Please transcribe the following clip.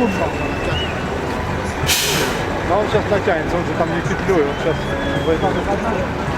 секундно. Но он сейчас натянется, он же там не петлю, он сейчас э, возьмет.